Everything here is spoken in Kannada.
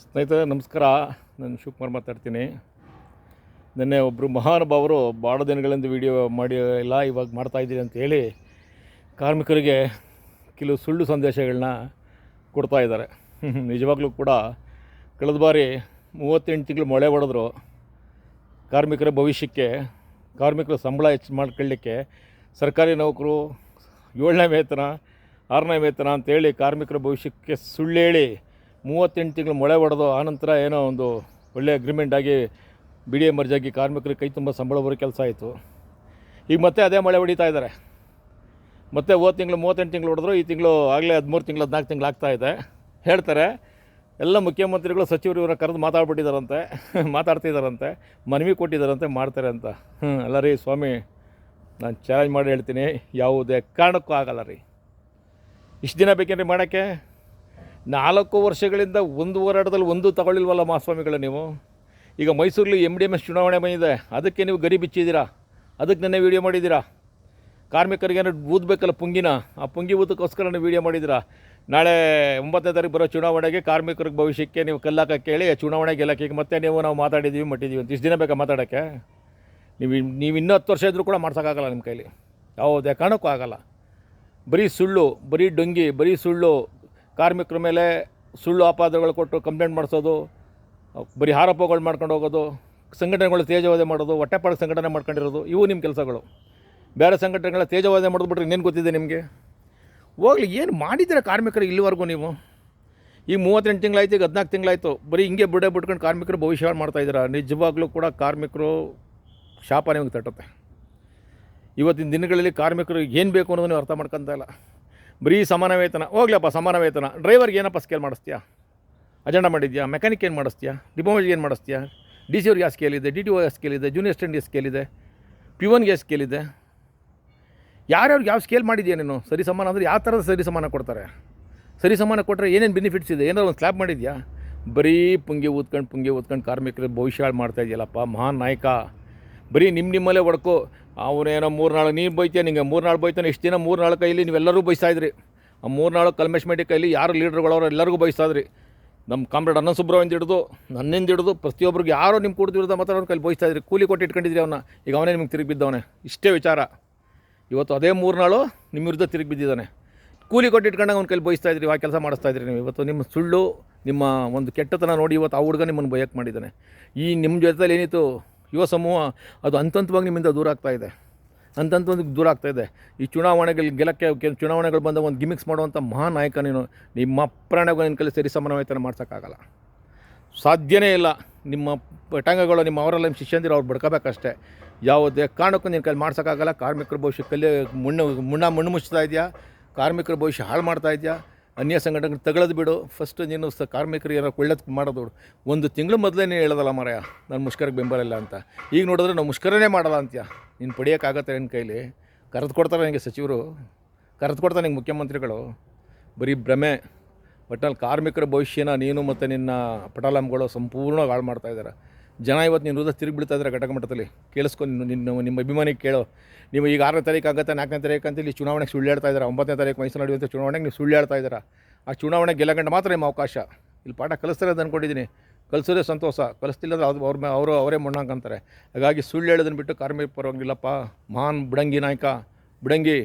ಸ್ನೇಹಿತರೆ, ನಮಸ್ಕಾರ. ನಾನು ಶಿವಕುಮಾರ್ ಮಾತಾಡ್ತೀನಿ. ನಿನ್ನೆ ಒಬ್ಬರು ಮಹಾನುಭಾವರು ಭಾಳ ದಿನಗಳಿಂದ ವಿಡಿಯೋ ಮಾಡಿ ಇಲ್ಲ, ಇವಾಗ ಮಾಡ್ತಾಯಿದ್ದೀರಿ ಅಂತ ಹೇಳಿ ಕಾರ್ಮಿಕರಿಗೆ ಕೆಲವು ಸುಳ್ಳು ಸಂದೇಶಗಳನ್ನ ಕೊಡ್ತಾ ಇದ್ದಾರೆ. ನಿಜವಾಗ್ಲೂ ಕೂಡ ಕಳೆದ ಬಾರಿ ಮೂವತ್ತೆಂಟು ತಿಂಗಳು ಮಳೆ ಹೊಡೆದ್ರು. ಕಾರ್ಮಿಕರ ಭವಿಷ್ಯಕ್ಕೆ, ಕಾರ್ಮಿಕರ ಸಂಬಳ ಹೆಚ್ಚು ಮಾಡ್ಕೊಳ್ಳಿಕ್ಕೆ ಸರ್ಕಾರಿ ನೌಕರು ಏಳನೇ ವೇತನ, ಆರನೇ ವೇತನ ಅಂತೇಳಿ ಕಾರ್ಮಿಕರ ಭವಿಷ್ಯಕ್ಕೆ ಸುಳ್ಳು ಹೇಳಿ ಮೂವತ್ತೆಂಟು ತಿಂಗಳು ಮೊಳೆ ಹೊಡೆದು ಆನಂತರ ಏನೋ ಒಂದು ಒಳ್ಳೆಯ ಅಗ್ರಿಮೆಂಟ್ ಆಗಿ ಬಿ ಡಿ ಎ ಕಾರ್ಮಿಕರಿಗೆ ಕೈ ತುಂಬ ಸಂಬಳ ಬರೋ ಕೆಲಸ ಆಯಿತು. ಈಗ ಮತ್ತೆ ಅದೇ ಮಳೆ ಹೊಡಿತಾ ಇದ್ದಾರೆ ಮತ್ತೆ ಹೋದ ತಿಂಗಳು ಮೂವತ್ತೆಂಟು ತಿಂಗಳು ಹೊಡೆದ್ರು, ಈ ತಿಂಗಳು ಆಗಲೇ ಹದಿಮೂರು ತಿಂಗಳು, ಹದಿನಾಲ್ಕು ತಿಂಗಳು ಆಗ್ತಾ ಇದೆ. ಹೇಳ್ತಾರೆ, ಎಲ್ಲ ಮುಖ್ಯಮಂತ್ರಿಗಳು ಸಚಿವರು ಇವರ ಕರೆದು ಮಾತಾಡ್ಬಿಟ್ಟಿದ್ದಾರಂತೆ ಮಾತಾಡ್ತಿದ್ದಾರಂತೆ ಮನವಿ ಕೊಟ್ಟಿದ್ದಾರಂತೆ ಮಾಡ್ತಾರೆ ಅಂತ. ಹ್ಞೂ ಅಲ್ಲ ರೀ ಸ್ವಾಮಿ, ನಾನು ಚಾಲೆಂಜ್ ಮಾಡಿ ಹೇಳ್ತೀನಿ, ಯಾವುದೇ ಕಾರಣಕ್ಕೂ ಆಗಲ್ಲ ರೀ. ಇಷ್ಟು ದಿನ ಬೇಕೇನ್ರಿ ಮಾಡೋಕ್ಕೆ? ನಾಲ್ಕು ವರ್ಷಗಳಿಂದ ಒಂದು ಹೋರಾಟದಲ್ಲಿ ಒಂದು ತಗೊಳ್ಳಿಲ್ವಲ್ಲ ಮಹಾಸ್ವಾಮಿಗಳು ನೀವು? ಈಗ ಮೈಸೂರಲ್ಲಿ ಎಂ ಡಿ ಎಂ ಎಸ್ ಚುನಾವಣೆ ಬಂದಿದೆ ಅದಕ್ಕೆ ನೀವು ಗರಿ ಬಿಚ್ಚಿದ್ದೀರಾ? ಅದಕ್ಕೆ ನೆನ್ನೆ ವೀಡಿಯೋ ಮಾಡಿದ್ದೀರಾ? ಕಾರ್ಮಿಕರಿಗೆ ಏನಾದ್ರು ಊದಬೇಕಲ್ಲ ಪುಂಗಿನ? ಆ ಪುಂಗಿ ಊದಕ್ಕೋಸ್ಕರ ನೀವು ವೀಡಿಯೋ ಮಾಡಿದ್ದೀರಾ? ನಾಳೆ ಒಂಬತ್ತನೇ ತಾರೀಕು ಬರೋ ಚುನಾವಣೆಗೆ ಕಾರ್ಮಿಕರ ಭವಿಷ್ಯಕ್ಕೆ ನೀವು ಕಲ್ಲಾಕ ಕೇಳಿ ಚುನಾವಣೆ ಗೆಲ್ಲಕ್ಕೆ ಈಗ ಮತ್ತೆ ನೀವು ನಾವು ಮಾತಾಡಿದ್ದೀವಿ, ಮಟ್ಟಿದ್ದೀವಿ ಅಂತ. ಇಷ್ಟು ದಿನ ಬೇಕಾ ಮಾತಾಡೋಕ್ಕೆ? ನೀವು ನೀವು ಇನ್ನೂ ಹತ್ತು ವರ್ಷ ಇದ್ದರೂ ಕೂಡ ಮಾಡ್ಸೋಕ್ಕಾಗಲ್ಲ ನಿಮ್ಮ ಕೈಲಿ. ಯಾವುದೇ ಕಾರಣಕ್ಕೂ ಆಗಲ್ಲ. ಬರೀ ಸುಳ್ಳು, ಬರೀ ಡೊಂಗಿ, ಬರೀ ಸುಳ್ಳು ಕಾರ್ಮಿಕರ ಮೇಲೆ ಸುಳ್ಳು ಆಪಾದನೆಗಳು ಕೊಟ್ಟು ಕಂಪ್ಲೇಂಟ್ ಮಾಡಿಸೋದು, ಬರೀ ಆರೋಪಗಳು ಮಾಡ್ಕೊಂಡು ಹೋಗೋದು, ಸಂಘಟನೆಗಳು ತೇಜವಾದ ಮಾಡೋದು, ಹೊಟ್ಟೆಪಾಡು ಸಂಘಟನೆ ಮಾಡ್ಕೊಂಡಿರೋದು, ಇವು ನಿಮ್ಮ ಕೆಲಸಗಳು. ಬೇರೆ ಸಂಘಟನೆಗಳ ತೇಜವಾದೆ ಮಾಡಿದ್ಬಿಟ್ರೆ ಇನ್ನೇನು ಗೊತ್ತಿದೆ ನಿಮಗೆ? ಹೋಗ್ಲಿ, ಏನು ಮಾಡಿದ್ದೀರ ಕಾರ್ಮಿಕರು ಇಲ್ಲಿವರೆಗೂ ನೀವು? ಈಗ ಮೂವತ್ತೆಂಟು ತಿಂಗಳಾಯ್ತು ಈಗ ಹದಿನಾಲ್ಕು ತಿಂಗಳಾಯಿತು ಬರೀ ಹಿಂಗೆ ಬಿಡೇ ಬಿಟ್ಕೊಂಡು ಕಾರ್ಮಿಕರು ಭವಿಷ್ಯ ಮಾಡ್ತಾಯಿದ್ದೀರಾ ನಿಜವಾಗ್ಲೂ ಕೂಡ ಕಾರ್ಮಿಕರು ಶಾಪ ನಿಮಗೆ ತಟ್ಟುತ್ತೆ. ಇವತ್ತಿನ ದಿನಗಳಲ್ಲಿ ಕಾರ್ಮಿಕರು ಏನು ಬೇಕು ಅನ್ನೋದು ನೀವು ಅರ್ಥ ಮಾಡ್ಕೊತಾ ಇಲ್ಲ. ಬರೀ ಸಮಾನ ವೇತನ. ಹೋಗ್ಲಪ್ಪ, ಸಮಾನ ವೇತನ. ಡ್ರೈವರ್ಗೆ ಏನಪ್ಪ ಸ್ಕೇಲ್ ಮಾಡಿಸ್ತೀಯಾ? ಅಜೆಂಡ ಮಾಡಿದ್ಯಾ? ಮೆಕ್ಯಾನಿಕ್ ಏನು ಮಾಡಿಸ್ತೀಯಾ? ಡಿಪ್ಲೊಮಾಜಿಗೆ ಏನು ಮಾಡಿಸ್ತೀಯಾ? ಡಿ ಸಿ ಅವ್ರಿಗೆ ಯಾವ ಸ್ಕೇಲ್ ಇದೆ? ಡಿ ಟಿ ಓ ಯಾವ ಸ್ಕೇಲ್ ಇದೆ? ಜೂನಿಯರ್ ಸ್ಟೆಂಡ್ ಸ್ಕೇಲ್ ಇದೆ? ಪಿ ಒನ್ಗೆ ಸ್ಕೇಲ್ ಇದೆ? ಯಾರ್ಯಾವ್ರಿಗೆ ಯಾವ ಸ್ಕೇಲ್ ಮಾಡಿದ್ಯಾ ನೀನು? ಸರಿ ಸಮಾನ ಅಂದರೆ ಯಾವ ಥರದ ಸರಿ ಸಮಾನ ಕೊಡ್ತಾರೆ? ಸರಿ ಸಮಾನ ಕೊಟ್ಟರೆ ಏನೇನು ಬೆನಿಫಿಟ್ಸ್ ಇದೆ? ಏನಾದ್ರು ಒಂದು ಸ್ಲ್ಯಾಬ್ ಮಾಡಿದ್ಯಾ? ಬರೀ ಪುಂಗೆ ಊದ್ಕೊಂಡು ಪುಂಗೆ ಊದ್ಕೊಂಡು ಕಾರ್ಮಿಕರ ಭವಿಷ್ಯ ಹಾಳು ಮಾಡ್ತಾ ಇದೆಯಲ್ಲಪ್ಪ, ಮಹಾನ್ ನಾಯಕ. ಬರೀ ನಿಮ್ಮ ನಿಮ್ಮಲ್ಲೇ ಹೊಡ್ಕೊ. ಅವನೇನೋ ಮೂರು ನಾಳು ನೀನು ಬೈತೀಯ ನಿಂಗೆ, ಮೂರು ನಾಳು ಬೈತಾನೆ, ಇಷ್ಟು ದಿನ ಮೂರು ನಾಳು ಕೈಲಿ ನೀವೆಲ್ಲರೂ ಬಯಸ್ತಾ ಇದ್ರಿ. ಆ ಮೂರು ನಾಳು ಕಲ್ಮೇಶ್ ಮೇಟಿ ಕೈಲಿ ಯಾರು ಲೀಡ್ರ್ಗಳವ್ರು ಎಲ್ಲರಿಗೂ ಬಯಸ್ತಾ ಇದ್ರಿ. ನಮ್ಮ ಕಾಮ್ರೇಡ್ ಅನ್ನ ಸುಬ್ರಹ್ಮಣ್ಯ ಹಿಡಿದು, ನನ್ನಿಂದ ಹಿಡಿದು ಪ್ರತಿಯೊಬ್ಬರಿಗೆ ಯಾರೋ ನಿಮ್ಮ ಕುಡ್ದು ವಿರುದ್ಧ ಮಾತ್ರ ಅವ್ರ ಕೈಲಿ ಬಯಸ್ತಾ ಇದ್ರಿ. ಕೂಲಿ ಕೊಟ್ಟು ಇಟ್ಕೊಂಡಿದ್ರಿ ಅವನ್ನ ಈಗ ಅವನೇ ನಿಮ್ಗೆ ತಿರುಗಿ ಬಿದ್ದವನೇ. ಇಷ್ಟೇ ವಿಚಾರ. ಇವತ್ತು ಅದೇ ಮೂರು ನಾಳು ನಿಮ್ಮ ವಿರುದ್ಧ ತಿರುಗಿ ಬಿದ್ದಿದ್ದಾನೆ. ಕೂಲಿ ಕೊಟ್ಟು ಇಟ್ಕೊಂಡಾಗ ಅವ್ನ ಕೈಲಿ ಬಯಸ್ತಾ ಇದ್ರಿ, ಆ ಕೆಲಸ ಮಾಡಿಸ್ತಾ ಇದ್ರಿ ನೀವು. ಇವತ್ತು ನಿಮ್ಮ ಸುಳ್ಳು, ನಿಮ್ಮ ಒಂದು ಕೆಟ್ಟತನ ನೋಡಿ ಇವತ್ತು ಆ ಹುಡುಗ ನಿಮ್ಮನ್ನು ಬಯಕ್ಕೆ ಮಾಡಿದ್ದಾನೆ. ಈ ನಿಮ್ಮ ಜೊತೆಲಿ ಏನಿತ್ತು? ಯುವ ಸಮೂಹ, ಅದು ಹಂತಂತವಾಗಿ ನಿಮ್ಮಿಂದ ದೂರ ಆಗ್ತಾ ಇದೆ. ಹಂತಂತವಾಗಿ ದೂರ ಆಗ್ತಾ ಇದೆ. ಈ ಚುನಾವಣೆಗಳು ಗೆಲಕ್ಕೆ ಚುನಾವಣೆಗಳು ಬಂದ ಒಂದು ಗಿಮಿಕ್ಸ್ ಮಾಡುವಂಥ ಮಹಾ ನಾಯಕ ನೀನು, ನಿಮ್ಮ ಪ್ರಾಣಗಳು ನಿನ್ನ ಕಲಿ ಸರಿ ಸಮನ್ವಯತನ ಮಾಡ್ಸೋಕ್ಕಾಗಲ್ಲ. ಸಾಧ್ಯನೇ ಇಲ್ಲ. ನಿಮ್ಮ ಪಟಾಂಗಗಳು ನಿಮ್ಮ ಅವರೆಲ್ಲ ನಿಮ್ಮ ಶಿಷ್ಯಂದಿರು ಅವ್ರು ಬಡ್ಕೋಬೇಕಷ್ಟೇ. ಯಾವುದೇ ಕಾರಣಕ್ಕೂ ನಿನ್ನ ಕೈಲಿ ಮಾಡ್ಸೋಕ್ಕಾಗಲ್ಲ. ಕಾರ್ಮಿಕರ ಭವಿಷ್ಯ ಕಲ್ಲಿ ಮುಣ್ಣು ಮುಣ್ಣ ಮಣ್ಣು ಮುಚ್ತಾ ಇದೆಯಾ? ಕಾರ್ಮಿಕರ ಭವಿಷ್ಯ ಹಾಳು ಮಾಡ್ತಾ ಇದೆಯಾ? ಅನ್ಯ ಸಂಘಟನೆ ತಗೊಳ್ಳೋದು ಬಿಡು. ಫಸ್ಟ್ ನೀನು ಸ ಕಾರ್ಮಿಕರಿಗೆ ಏನೋ ಒಳ್ಳೇದು ಮಾಡೋದು ಒಂದು ತಿಂಗಳು ಮೊದಲೇ ನೀನು ಹೇಳೋದಲ್ಲ ಮರಯ, ನಾನು ಮುಷ್ಕರಕ್ಕೆ ಬೆಂಬಲ ಇಲ್ಲ ಅಂತ. ಈಗ ನೋಡಿದ್ರೆ ನಾವು ಮುಷ್ಕರನೇ ಮಾಡೋಲ್ಲ ಅಂತ್ಯ. ನೀನು ಪಡೆಯೋಕ್ಕಾಗತ್ತೆ ನಿನ್ನ ಕೈಲಿ. ಕರೆದು ಕೊಡ್ತಾರೆ ನನಗೆ ಸಚಿವರು. ಕರೆದು ಕೊಡ್ತಾರೆ ನಿಂಗೆ ಮುಖ್ಯಮಂತ್ರಿಗಳು. ಬರೀ ಭ್ರಮೆ. ಒಟ್ಟಿನಲ್ಲಿ ಕಾರ್ಮಿಕರ ಭವಿಷ್ಯನ ನೀನು ಮತ್ತು ನಿನ್ನ ಪಟಾಲಂಗಳು ಸಂಪೂರ್ಣವಾಗಿ ಹಾಳು ಮಾಡ್ತಾ ಇದ್ದಾರೆ ಜನ ಇವತ್ತು ನೀನು ತಿರುಗಿ ಬಿಡ್ತಾ ಇದ್ದಾರೆ ಘಟಕ ಮಟ್ಟದಲ್ಲಿ. ಕೇಳಿಸ್ಕೊ, ನಿನ್ನ ನಿಮ್ಮ ಅಭಿಮಾನಿಗೆ ಕೇಳೋ. ನೀವು ಈಗ ಆರನೇ ತಾರೀಕು ಆಗುತ್ತೆ, ನಾಲ್ಕನೇ ತಾರೀಕು ಅಂತ ಇಲ್ಲಿ ಚುನಾವಣೆಗೆ ಸುಳ್ಳು ಹೇಳ್ತಾ ಇದ್ದಾರೆ. ಒಂಬತ್ತನೇ ತಾರೀಕು ಮೈಸೂರು ನಡೆಯುವಂಥ ಚುನಾವಣೆಗೆ ನೀವು ಸುಳ್ಳು ಹೇಳ್ತಾ ಇದ್ದೀರಾ? ಆ ಚುನಾವಣೆ ಗೆಲ್ಲಗಂಡು ಮಾತ್ರ ನಿಮ್ಮ ಅವಕಾಶ. ಇಲ್ಲಿ ಪಾಠ ಕಲಿಸ್ತಾರೆ ಅಂತ ಅಂದ್ಕೊಂಡಿದ್ದೀನಿ ಕಲಿಸೋದೇ ಸಂತೋಷ. ಕಲಿಸ್ತಿಲ್ಲ ಅಂದ್ರೆ ಅದು ಅವ್ರ ಅವರು ಅವರೇ ಮಣ್ಣಾಕಂತಾರೆ ಹಾಗಾಗಿ ಸುಳ್ಳು ಹೇಳೋದನ್ನು ಬಿಟ್ಟು ಕಾರ್ಮಿಕ ಪರವಾಗಿಲ್ಲಪ್ಪ. ಮಹಾನ್ ಬಿಡಂಗಿ ನಾಯಕ. ಬಿಡಂಗಿ.